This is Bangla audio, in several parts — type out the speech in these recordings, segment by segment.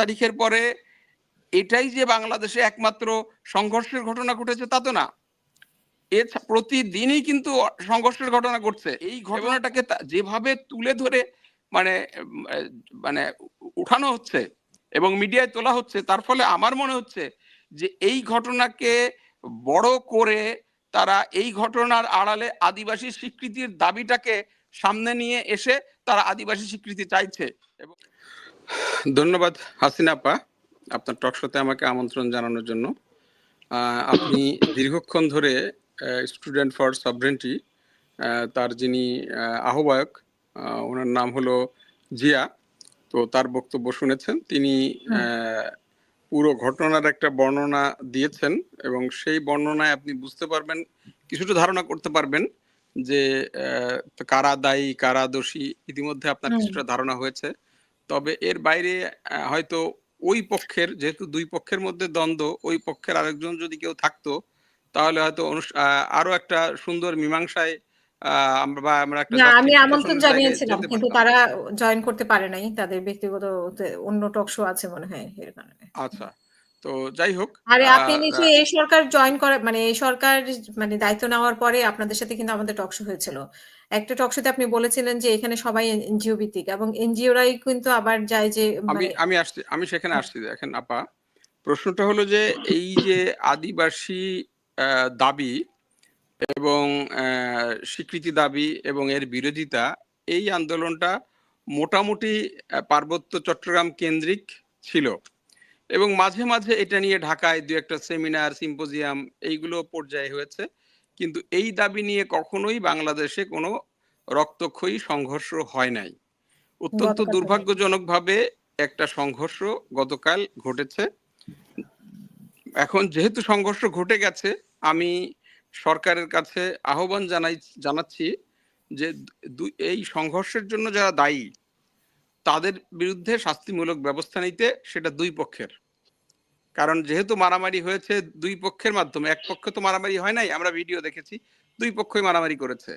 তারিখের পরে এটাই যে বাংলাদেশে একমাত্র সংঘর্ষের ঘটনা ঘটেছে তা তো না। এ প্রতিদিনই কিন্তু সংঘর্ষের ঘটনা ঘটছে। এই ঘটনাটাকে যেভাবে তুলে ধরে মানে মানে উঠানো হচ্ছে এবং মিডিয়ায় তোলা হচ্ছে তার ফলে আমার মনে হচ্ছে যে এই ঘটনাকে বড় করে তারা এই ঘটনার আড়ালে আদিবাসী স্বীকৃতির দাবিটাকে সামনে নিয়ে এসে তারা আদিবাসী স্বীকৃতি চাইছে। এবং ধন্যবাদ হাসিনা আপা আপনার টকশোতে আমাকে আমন্ত্রণ জানানোর জন্য। আপনি দীর্ঘক্ষণ ধরে স্টুডেন্ট ফর সভরেন্টি তার যিনি আহ, আহ্বায়ক আহ, ওনার নাম হলো জিয়া। তো তার বক্তব্য শুনেছেন। তিনি পুরো ঘটনার একটা বর্ণনা দিয়েছেন এবং সেই বর্ণনায় আপনি বুঝতে পারবেন কিছুটা ধারণা করতে পারবেন যে কারা দায়ী কারা দোষী ইতিমধ্যে আপনার কিছুটা ধারণা হয়েছে। তবে এর বাইরে হয়তো ওই পক্ষের যেহেতু দুই পক্ষের মধ্যে দ্বন্দ্ব ওই পক্ষের আরেকজন যদি কেউ থাকতো তাহলে হয়তো আহ, আরও একটা সুন্দর মীমাংসায় আহ, আমরা বা আমরা একটা আমি আমন্ত্রণ জানিয়েছিলাম কিন্তু তারা জয়েন করতে পারে নাই তাদের ব্যক্তিগত অন্য টক শো আছে মনে হয় এর কারণে। আচ্ছা। তো যাই হোক আরে আপনি নিশ্চয়ই এই সরকার জয়েন করে মানে এই সরকার মানে দায়িত্ব নেওয়ার পরে আপনাদের সাথে কিন্তু আমাদের টক শো হয়েছিল। একটা টক শোতে আপনি বলেছিলেন যে এখানে সবাই এনজিও ভিত্তিক এবং এনজিওরাই কিন্তু আবার যায় যে আমি মানে আমি আসছি আমি সেখানে আসছি দেখেন আপা। প্রশ্নটা হলো যে এই যে আদিবাসী দাবি এবং স্বীকৃতি দাবি এবং এর বিরোধিতা এই আন্দোলনটা মোটামুটি পার্বত্য চট্টগ্রাম কেন্দ্রিক ছিল। এবং মাঝে মাঝে এটা নিয়ে ঢাকায় দু একটা সেমিনার সিম্পোজিয়াম এইগুলো পর্যায়ে হয়েছে। কিন্তু এই দাবি নিয়ে কখনোই বাংলাদেশে কোনো রক্তক্ষয়ী সংঘর্ষ হয় নাই। অত্যন্ত। দুর্ভাগ্যজনকভাবে একটা সংঘর্ষ গতকাল ঘটেছে। এখন যেহেতু সংঘর্ষ ঘটে গেছে আমি সরকারের কাছে আহ্বান জানাই জানাচ্ছি যে এই সংঘর্ষের জন্য যারা দায়ী তাদের বিরুদ্ধে শাস্তিমূলক ব্যবস্থা নিতে সেটা দুই পক্ষের। কারণ যেহেতু মারামারি হয়েছে দুই পক্ষের মাধ্যমে এক পক্ষ তো মারামারি হয় নাই আমরা ভিডিও দেখেছি দুই পক্ষই মারামারি করেছে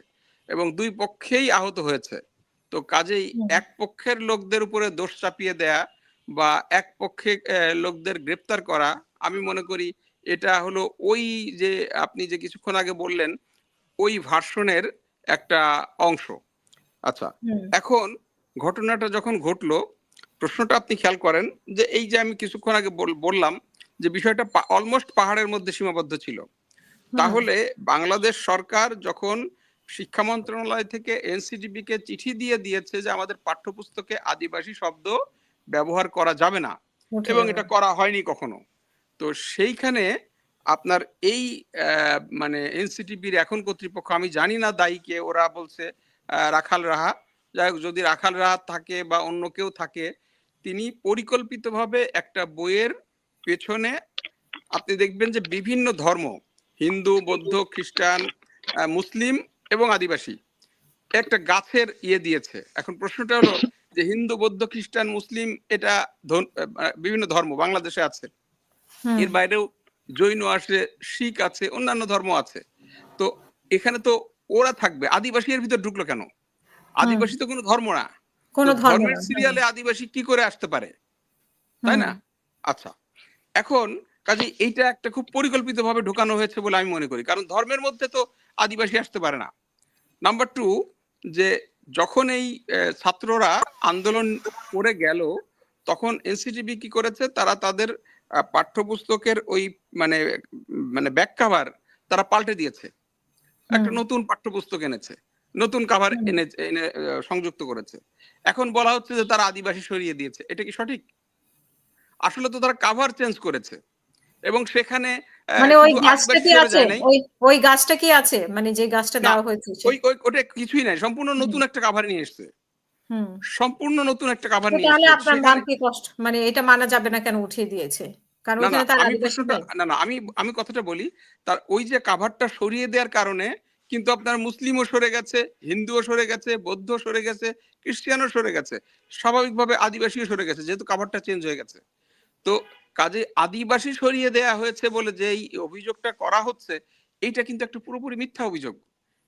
এবং দুই পক্ষেই আহত হয়েছে। তো কাজেই এক পক্ষের লোকদের উপরে দোষ চাপিয়ে দেয়া বা এক পক্ষে লোকদের গ্রেপ্তার করা আমি মনে করি এটা হলো ওই যে আপনি যে কিছুক্ষণ আগে বললেন ওই ভার্সনের একটা অংশ। আচ্ছা এখন ঘটনাটা যখন ঘটলো প্রশ্নটা আপনি খেয়াল করেন যে এই যে আমি কিছুক্ষণ আগে বললাম যে বিষয়টা অলমোস্ট পাহাড়ের মধ্যে সীমাবদ্ধ ছিল। তাহলে বাংলাদেশ সরকার যখন শিক্ষা মন্ত্রণালয় থেকে এনসিডিবি কে চিঠি দিয়ে দিয়েছে যে আমাদের পাঠ্যপুস্তকে আদিবাসী শব্দ ব্যবহার করা যাবে না এবং এটা করা হয়নি কখনো তো সেইখানে আপনার এই মানে এনসিটিভির এখন কর্তৃপক্ষ আমি জানি না দায়ীকে ওরা বলছে রাখাল রাহা যাই হোক যদি রাখাল রাহা থাকে বা অন্য কেউ থাকে তিনি পরিকল্পিতভাবে একটা বইয়ের পেছনে আপনি দেখবেন যে বিভিন্ন ধর্ম হিন্দু বৌদ্ধ খ্রিস্টান মুসলিম এবং আদিবাসী একটা গাছের ইয়ে দিয়েছে। এখন প্রশ্নটা হলো যে হিন্দু বৌদ্ধ খ্রিস্টান মুসলিম এটা বিভিন্ন ধর্ম বাংলাদেশে আছে। এর বাইরেও জৈন আছে শিখ আছে অন্যান্য ধর্ম আছে। তো এখানে তো ওরা থাকবে আদিবাসী এর ভিতর ঢুকলো কেন? আদিবাসী তো কোনো ধর্ম না। কোনো ধর্মের সিরিয়ালে আদিবাসী কি করে আসতে পারে? তাই না? আচ্ছা এখন কাজে এইটা একটা খুব পরিকল্পিতভাবে ঢোকানো হয়েছে বলে আমি মনে করি। কারণ ধর্মের মধ্যে তো আদিবাসী আসতে পারে না। নাম্বার টু যে যখন এই ছাত্ররা আন্দোলন করে গেল তখন এনসিটিভি কি করেছে? তারা তাদের পাঠ্যপুস্তকের ওই মানে মানে ব্যাক কাভার তারা পাল্টে দিয়েছে। একটা নতুন পাঠ্যপুস্তক এনেছে। নতুন কাভার এনে এনে সংযুক্ত করেছে। এখন বলা হচ্ছে যে তারা আদিবাসী সরিয়ে দিয়েছে। এটা কি সঠিক? আসলে তো তারা কাভার চেঞ্জ করেছে। এবং সেখানে মানে ওই গাছটা কি আছে? ওই ওই গাছটা কি আছে? মানে যে গাছটা দেওয়া হয়েছে ওই ওই ওটা কিছুই নাই। সম্পূর্ণ নতুন একটা কাভার নিয়ে এসেছে। সম্পূর্ণ নতুন একটা কাভার নিয়ে তাহলে আপনার নাম কি কষ্ট? মানে এটা মানা যাবে না কেন? উঠিয়ে দিয়েছে। কারণ ওখানে তার। না না আমি আমি কথাটা বলি তার ওই যে কাভারটা সরিয়ে দেওয়ার কারণে কিন্তু আপনার মুসলিমও সরে গেছে হিন্দুও সরে গেছে বৌদ্ধ সরে গেছে খ্রিস্টানও সরে গেছে স্বাভাবিকভাবে আদিবাসীও সরে গেছে যেহেতু কাভারটা চেঞ্জ হয়ে গেছে। তো কাজে আদিবাসী সরিয়ে দেয়া হয়েছে বলে যে এই অভিযোগটা করা হচ্ছে এইটা কিন্তু একটা পুরোপুরি মিথ্যা অভিযোগ।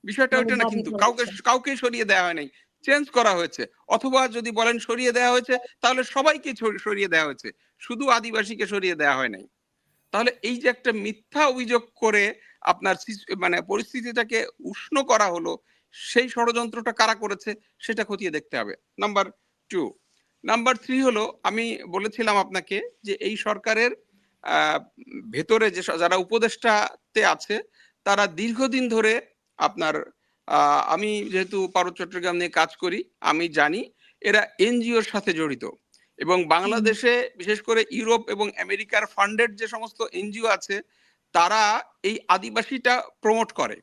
বিষয়টা ওইটা না কিন্তু কাউকে কাউকে সরিয়ে দেওয়া হয় নাই চেঞ্জ করা হয়েছে। অথবা যদি বলেন সরিয়ে দেওয়া হয়েছে তাহলে সবাইকে সরিয়ে দেওয়া হয়েছে শুধু আদিবাসীকে সরিয়ে দেওয়া হয় নাই। তাহলে এই যে একটা মিথ্যা অভিযোগ করে আপনার মানে পরিস্থিতিটাকে উষ্ণ করা হলো, সেই ষড়যন্ত্রটা কারা করেছে সেটা খতিয়ে দেখতে হবে। নাম্বার টু নাম্বার থ্রি হলো, আমি বলেছিলাম আপনাকে যে এই সরকারের ভেতরে যে যারা উপদেষ্টাতে আছে, তারা দীর্ঘদিন ধরে আপনার আমি যেহেতু পার্বত্য চট্টগ্রাম নিয়ে কাজ করি, আমি জানি, এরা এনজিওর সাথে জড়িত। এবং বাংলাদেশে বিশেষ করে ইউরোপ এবং আমেরিকার ফান্ডেড যে সমস্ত এনজিও আছে তারা এই আদিবাসীটা প্রমোট করে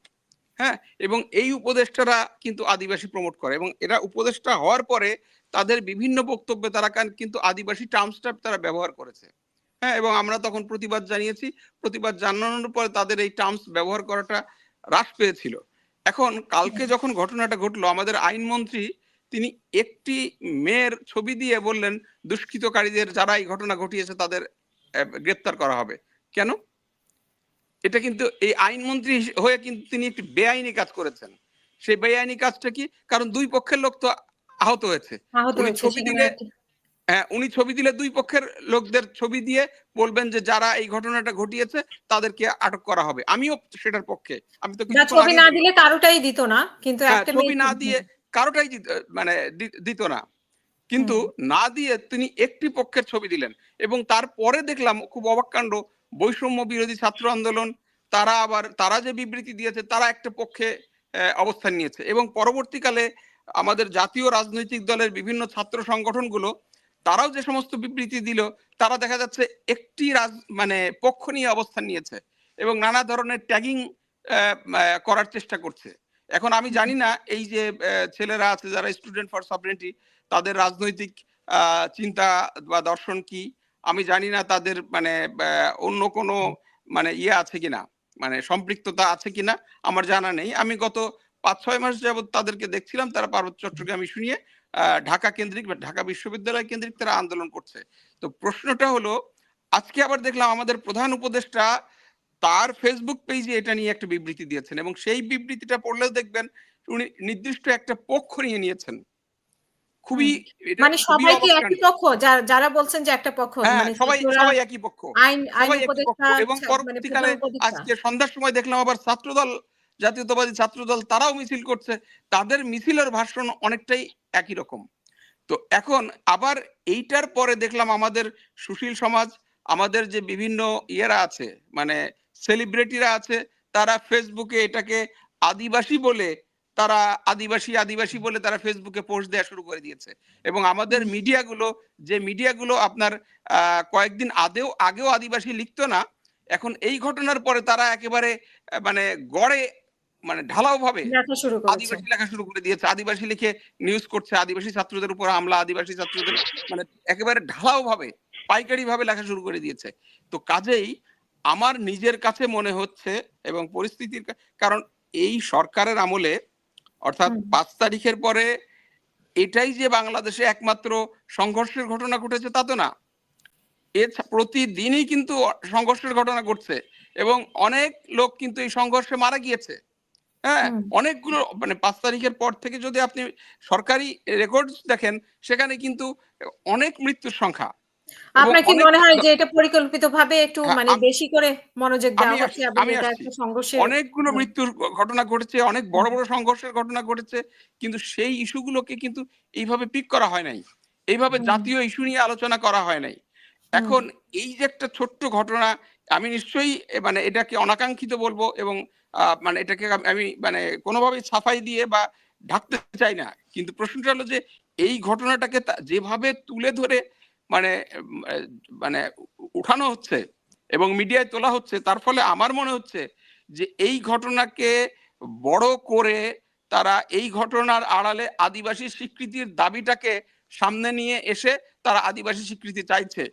হ্যাঁ? এবং এই উপদেষ্টারা কিন্তু আদিবাসী প্রমোট করে এবং এরা উপদেষ্টা হওয়ার পরে তাদের বিভিন্ন বক্তব্যে তারা কান- কিন্তু আদিবাসী টার্মসটা তারা ব্যবহার করেছে হ্যাঁ? এবং আমরা তখন প্রতিবাদ জানিয়েছি প্রতিবাদ জানানোর পরে তাদের এই টার্মস ব্যবহার করাটা হ্রাস পেয়েছিল। এখন কালকে যখন ঘটনাটা ঘটলো আমাদের আইনমন্ত্রী তিনি একটি মেয়ের ছবি দিয়ে বললেন দুষ্কৃতকারীদের যারা এই ঘটনা ঘটিয়েছে তাদের গ্রেপ্তার করা হবে। কেন? এটা কিন্তু এই আইনমন্ত্রী হয়ে কিন্তু তিনি একটি বেআইনি কাজ করেছেন। সেই বেআইনি কাজটা কি? কারণ দুই পক্ষের লোক তো আহত হয়েছে। উনি ছবি দিলে- হ্যাঁ উনি ছবি দিলে দুই পক্ষের লোকদের ছবি দিয়ে বলবেন যে যারা এই ঘটনাটা ঘটিয়েছে তাদেরকে আটক করা হবে। আমিও সেটার পক্ষে। আমি তো ছবি না। দিলে কারোটাই দিত না কিন্তু হ্যাঁ, ছবি না দিয়ে কারোটাই মানে দিত না। কিন্তু না দিয়ে তিনি একটি পক্ষের ছবি দিলেন এবং তারপরে দেখলাম খুব অবাক কাণ্ড বৈষম্য বিরোধী ছাত্র আন্দোলন তারা আবার তারা যে বিবৃতি দিয়েছে তারা একটা পক্ষে অবস্থান নিয়েছে এবং পরবর্তীকালে আমাদের জাতীয় রাজনৈতিক দলের বিভিন্ন ছাত্র সংগঠনগুলো তারাও যে সমস্ত বিবৃতি দিল তারা দেখা যাচ্ছে একটি রাজ মানে পক্ষ নিয়ে অবস্থান নিয়েছে এবং নানা ধরনের ট্যাগিং করার চেষ্টা করছে। এখন আমি জানি না, এই যে ছেলেরা আছে যারা স্টুডেন্ট ফর সভরেন্টি তাদের রাজনৈতিক চিন্তা বা দর্শন কি? আমি জানি না তাদের মানে অন্য কোনো মানে ইয়ে আছে কিনা মানে সম্পৃক্ততা আছে কিনা, আমার জানা নেই। আমি গত পাঁচ ছয় মাস যাবত তাদেরকে দেখছিলাম, তারা পার্বত্য চট্টগ্রাম শুনিয়ে ঢাকা কেন্দ্রিক বা ঢাকা বিশ্ববিদ্যালয় কেন্দ্রিক তারা আন্দোলন করছে। তো প্রশ্নটা হলো, আজকে আবার দেখলাম আমাদের প্রধান উপদেষ্টা তার ফেসবুক পেজে এটা নিয়ে একটা বিবৃতি দিয়েছেন এবং সেই বিবৃতিটা পড়লেও দেখবেন উনি নির্দিষ্ট একটা পক্ষ নিয়ে নিয়েছেন। খুবই মানে সবাই কি একই পক্ষ? যারা বলছেন যে একটা পক্ষ হ্যাঁ মানে সবাই সবাই একই পক্ষ। আইন আইন উপদেষ্টা এবং মানে পরবর্তীকালে আজকে সন্ধ্যার সময় দেখলাম আবার ছাত্রদল জাতীয়তাবাদী ছাত্রদল তারাও মিছিল করছে। তাদের মিছিলের ভাষণ অনেকটাই একই রকম। তো এখন আবার এইটার পরে দেখলাম আমাদের সুশীল সমাজ আমাদের যে বিভিন্ন ইয়েরা আছে মানে সেলিব্রিটিরা আছে তারা ফেসবুকে এটাকে আদিবাসী বলে তারা আদিবাসী আদিবাসী বলে তারা ফেসবুকে পোস্ট দেওয়া শুরু করে দিয়েছে। এবং আমাদের মিডিয়াগুলো যে মিডিয়াগুলো আপনার কয়েকদিন আদেও আগেও আদিবাসী লিখতো না এখন এই ঘটনার পরে তারা একেবারে মানে গড়ে মানে ঢালাও ভাবে আদিবাসী লেখা শুরু করে দিয়েছে। আদিবাসী লিখে নিউজ করছে আদিবাসী ছাত্রদের উপর হামলা আদিবাসী ছাত্রদের মানে একেবারে ঢালাও ভাবে পাইকারি ভাবে লেখা শুরু করে দিয়েছে। তো কাজেই আমার নিজের কাছে মনে হচ্ছে এবং পরিস্থিতির কারণ এই সরকারের আমলে অর্থাৎ পাঁচ তারিখের পরে এটাই যে বাংলাদেশে একমাত্র সংঘর্ষের ঘটনা ঘটেছে তা তো না। এ প্রতিদিনই কিন্তু সংঘর্ষের ঘটনা ঘটছে এবং অনেক লোক কিন্তু এই সংঘর্ষে মারা গিয়েছে। হ্যাঁ অনেকগুলো মানে পাঁচ তারিখের পর থেকে যদি আপনি সরকারি রেকর্ড দেখেন সেখানে কিন্তু অনেক মৃত্যুর সংখ্যা। আপনার কি মনে হয় যে এটা পরিকল্পিতভাবে একটু মানে বেশি করে মনোযোগ দেওয়া হচ্ছে আমি সংঘর্ষের অনেকগুলো মৃত্যুর ঘটনা ঘটেছে অনেক বড় বড় সংঘর্ষের ঘটনা ঘটেছে কিন্তু সেই ইস্যুগুলোকে কিন্তু এইভাবে পিক করা হয় নাই। এইভাবে জাতীয় ইস্যু নিয়ে আলোচনা করা হয় নাই। এখন এই যে একটা ছোট্ট ঘটনা আমি নিশ্চয়ই মানে এটাকে অনাকাঙ্ক্ষিত বলব এবং আহ, মানে এটাকে আমি মানে কোনোভাবে সাফাই দিয়ে বা ঢাকতে চাই না। কিন্তু প্রশ্নটা হলো যে এই ঘটনাটাকে যেভাবে তুলে ধরে মানে মানে উঠানো হচ্ছে এবং মিডিয়ায় তোলা হচ্ছে। তার ফলে আমার মনে হচ্ছে যে এই ঘটনাকে বড় করে তারা এই ঘটনার আড়ালে আদিবাসী স্বীকৃতির দাবিটাকে সামনে নিয়ে এসে তারা আদিবাসী স্বীকৃতি চাইছে।